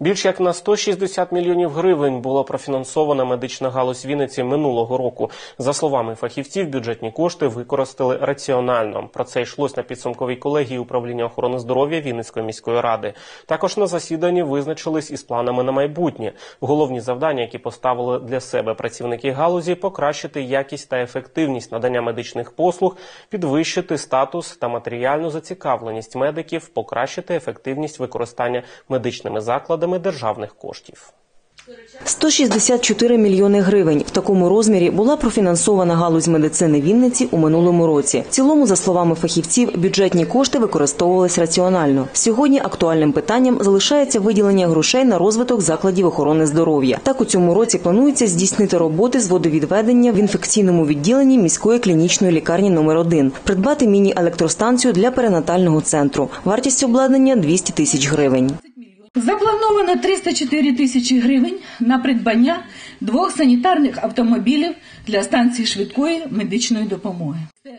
Більш як на 160 мільйонів гривень було профінансована медична галузь Вінниці минулого року. За словами фахівців, бюджетні кошти використали раціонально. Про це йшлось на підсумковій колегії управління охорони здоров'я Вінницької міської ради. Також на засіданні визначились із планами на майбутнє. Головні завдання, які поставили для себе працівники галузі, покращити якість та ефективність надання медичних послуг, підвищити статус та матеріальну зацікавленість медиків, покращити ефективність використання медичними закладами державних коштів. 164 мільйони гривень в такому розмірі була профінансована галузь медицини Вінниці у минулому році. В цілому, за словами фахівців, бюджетні кошти використовувались раціонально. Сьогодні актуальним питанням залишається виділення грошей на розвиток закладів охорони здоров'я. Так у цьому році планується здійснити роботи з водовідведення в інфекційному відділенні міської клінічної лікарні номер 1 придбати міні-електростанцію для перинатального центру. Вартість обладнання 200 тисяч гривень. Заплановано 304 тисячі гривень на придбання двох санітарних автомобілів для станції швидкої медичної допомоги.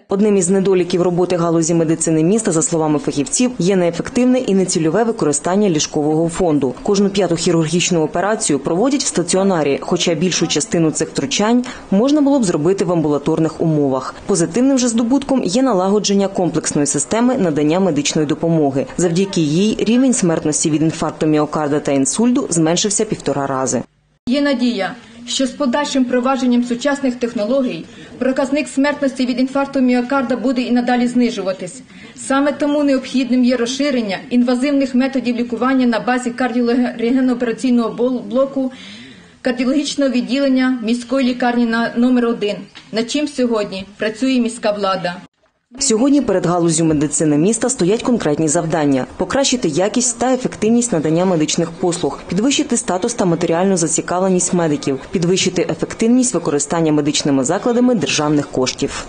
Одним із недоліків роботи галузі медицини міста, за словами фахівців, є неефективне і нецільове використання ліжкового фонду. Кожну п'яту хірургічну операцію проводять в стаціонарі, хоча більшу частину цих втручань можна було б зробити в амбулаторних умовах. Позитивним же здобутком є налагодження комплексної системи надання медичної допомоги. Завдяки їй рівень смертності від інфаркту міокарда та інсульду зменшився півтора рази. Є надія, що з подальшим провадженням сучасних технологій проказник смертності від інфаркту міокарда буде і надалі знижуватись. Саме тому необхідним є розширення інвазивних методів лікування на базі кардіорегеноопераційного блоку кардіологічного відділення міської лікарні на номер 1 над чим сьогодні працює міська влада. Сьогодні перед галузю медицини міста стоять конкретні завдання: покращити якість та ефективність надання медичних послуг, підвищити статус та матеріальну зацікавленість медиків, підвищити ефективність використання медичними закладами державних коштів.